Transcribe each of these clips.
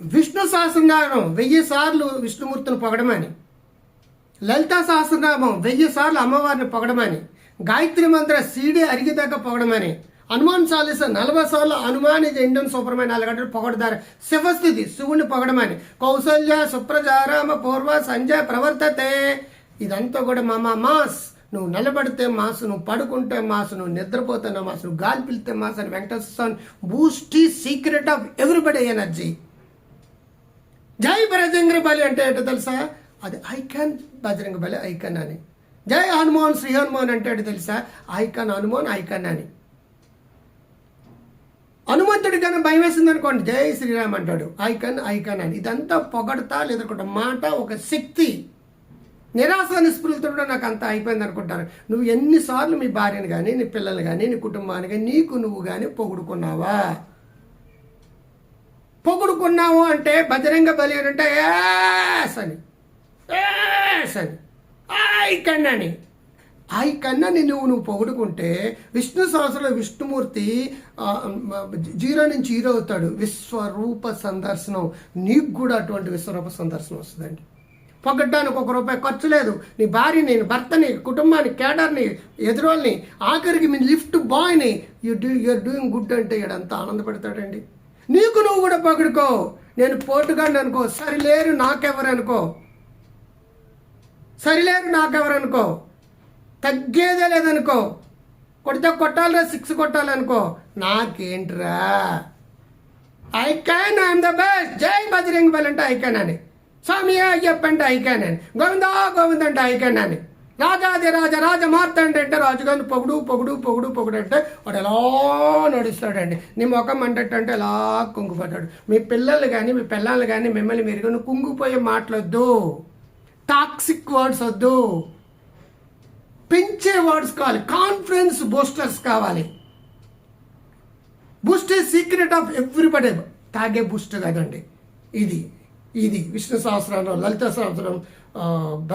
విష్ణు సహస్రనామం వెయ్యి సార్లు విష్ణుమూర్తిని పొగడమని లలితా సహస్రనామం వెయ్యి సార్లు అమ్మవారిని పొగడమని గాయత్రి మంత్ర సీడీ అరిగిదాకా పొగడమని హనుమాన్ చాలీస నలభై సార్లు హనుమాన్ ఇది ఇండియన్ సూపర్మైన నాలుగు గంటలు పొగడదారు శివస్థితి శివుణ్ణి పొగడమని కౌసల్య సుప్రజారామ పూర్వ సంజయ్ ప్రవర్తతే. ఇదంతా కూడా మామ మాస్. నువ్వు నిలబడితే మాసు నువ్వు పడుకుంటే మాసు నువ్వు నిద్రపోతున్న మాసు నువ్వు గాలి పిలితే మాసు అని Venkateswara Swamy boost secret of everybody energy. జై బజరంగ బలి అంటే ఏంటో తెలుసా? అది ఐకాన్ బజరంగ బలి ఐకాన్ అని. జై హనుమాన్ శ్రీ హనుమాన్ అంటే ఏంటో తెలుసా? ఐకాన్ హనుమాన్ ఐకాన్ అని. హనుమంతుడి కన్నా భయం వేసింది అనుకోండి జై శ్రీరామ్ అంటాడు. ఐకాన్ ఐకాన్ అని. ఇదంతా పొగడతా లేదనుకుంటా మాట ఒక శక్తి. నిరాశ నిస్పృహలతో కూడా నాకు అంత అయిపోయింది అనుకుంటాను నువ్వు ఎన్నిసార్లు మీ భార్యను కానీ నీ పిల్లలు కానీ నీ కుటుంబాన్ని కానీ నీకు నువ్వు కానీ పొగుడుకున్నావా? పొగుడుకున్నావు అంటే బజరంగ బలి అని అంటే ఏస్ అని. ఏస్ అని. ఐ కన్నా అని ఐ కన్నాని నువ్వు నువ్వు పొగుడుకుంటే విష్ణు సహస్రంలో విష్ణుమూర్తి జీరో నుంచి హీరో అవుతాడు. విశ్వరూప సందర్శనం. నీకు కూడా అటువంటి విశ్వరూప సందర్శనం వస్తుందండి. పొగడ్డానికి ఒక రూపాయి ఖర్చు లేదు. నీ భార్యని నీ భర్తని కుటుంబాన్ని కేడర్ని ఎదురోల్ని ఆఖరికి మీ lift బాయ్ని you do you're doing good అంటే ఇడంతా ఆనందపడతాడండి. నీకు నువ్వు కూడా పగడుకో నేను పోటుగాడిని అనుకో. సరిలేరు నాకెవరు అనుకో. సరిలేరు నాకెవరు అనుకో. తగ్గేదే లేదనుకో. కొడితే కొట్టాలిరా సిక్స్ కొట్టాలనుకో. నాకేంట్రా? I can I'm the best జై బజరంగ్ బల్ అంటే ఐ క్యాన్ అని. స్వామి అయ్యప్ప అంటే ఐ క్యాన్ అని. గోవిందా గోవింద అంటే ఐ క్యాన్ అని. రాజాది రాజ రాజ మార్తండి అంటే రాజుగారిని పొగుడు పొగుడు పొగుడు పొగుడు అంటే వాడు ఎలా నడుస్తాడండి. నీ ముఖం అంటే ఎలా కుంగిపోతాడు. మీ పిల్లలు కానీ మీ పిల్లలు కానీ మిమ్మల్ని మీరు కుంగిపోయే మాటలొద్దు. టాక్సిక్ వర్డ్స్ వద్దు. పెంచే వర్డ్స్ కావాలి. కాన్ఫిడెన్స్ బూస్టర్స్ కావాలి. బూస్ట్ సీక్రెట్ ఆఫ్ ఎవ్రీబడే తాగే బూస్ట్ కాదండి. ఇది ఇది. విష్ణు సహస్రం లలిత సహస్రం ఆ,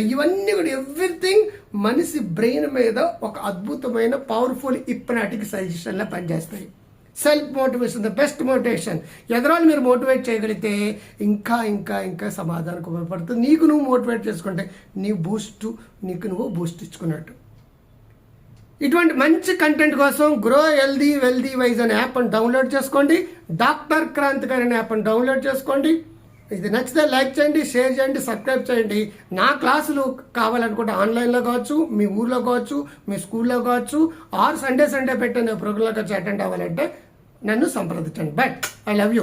ఇవన్నీ కూడా ఎవ్రీథింగ్ మనిషి బ్రెయిన్ మీద ఒక అద్భుతమైన పవర్ఫుల్ ఇప్నాటిక్ సజెషన్లా పనిచేస్తాయి. Self motivation the best motivation ఎదరాలు మీరు మోటివేట్ చేయగలిగితే ఇంకా ఇంకా ఇంకా సమాధానం ఉపయోగపడుతుంది. నీకు నువ్వు మోటివేట్ చేసుకుంటే నీ బూస్ట్ నీకు నువ్వు బూస్ట్ ఇచ్చుకున్నట్టు. ఇటువంటి మంచి కంటెంట్ కోసం గ్రో హెల్దీ వెల్దీ వైజ్ అనే యాప్ని డౌన్లోడ్ చేసుకోండి. డాక్టర్ క్రాంతికారి అనే యాప్ని డౌన్లోడ్ చేసుకోండి. ఇది నచ్చితే లైక్ చేయండి షేర్ చేయండి సబ్స్క్రైబ్ చేయండి. నా క్లాసులు కావాలనుకుంటే ఆన్లైన్లో కావచ్చు మీ ఊర్లో కావచ్చు మీ స్కూల్లో కావచ్చు ఆర్ సండే సండే పెట్టిన ప్రోగ్రాంలో వచ్చి అటెండ్ అవ్వాలంటే నన్ను సంప్రదించండి. But I love you.